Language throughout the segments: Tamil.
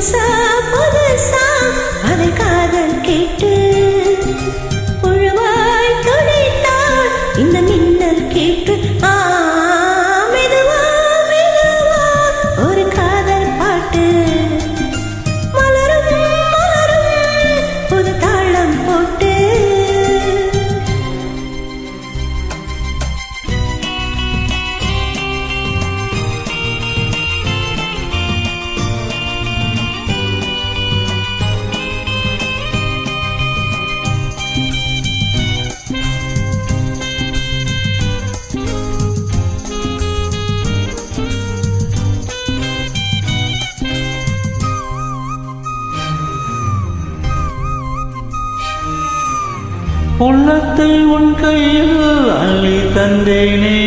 புதுசா புதுசா அதை காதல் கேட்டு புழுவாய் துடைத்தார் இந்த மின்னல் கேட்டு உள்ளத்தை உன் கையில் அள்ளி தந்தேனே.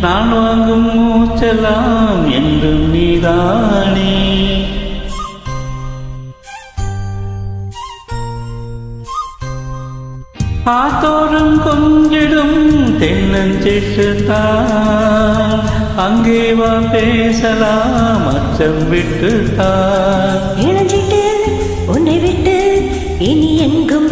நான் வாங்கும் மூச்செல்லாம் என்றும் நீதானே. ஆத்தோறும் கொஞ்சிடும் தென்னஞ்சிட்டு தான். அங்கே வா பேசலாம் அச்சம் விட்டுத்தான். இணைஞ்சிட்டு உன்னை விட்டு இனி எங்கும்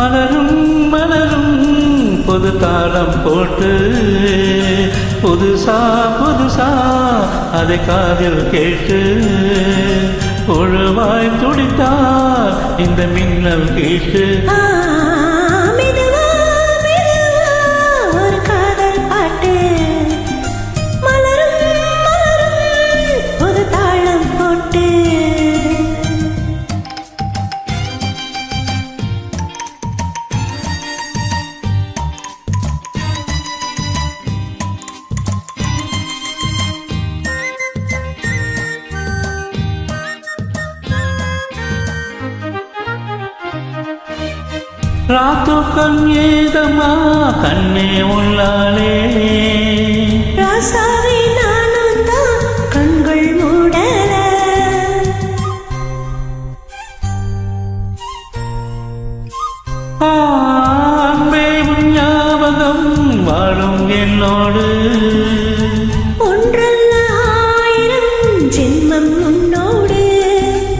மலரும் மலரும் பொது தாளம் போட்டு புதுசா புதுசா அதை காதில் கேட்டு ஒழுவாய் துடித்தார் இந்த மின்னல் கேட்டு. ராத்துக்கம் ஏதமா கண்ணே உள்ளாலே? ராசாவே அன்பே உன் ஞாபகம் வாழும் என்னோடு.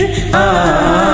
புழுவாய்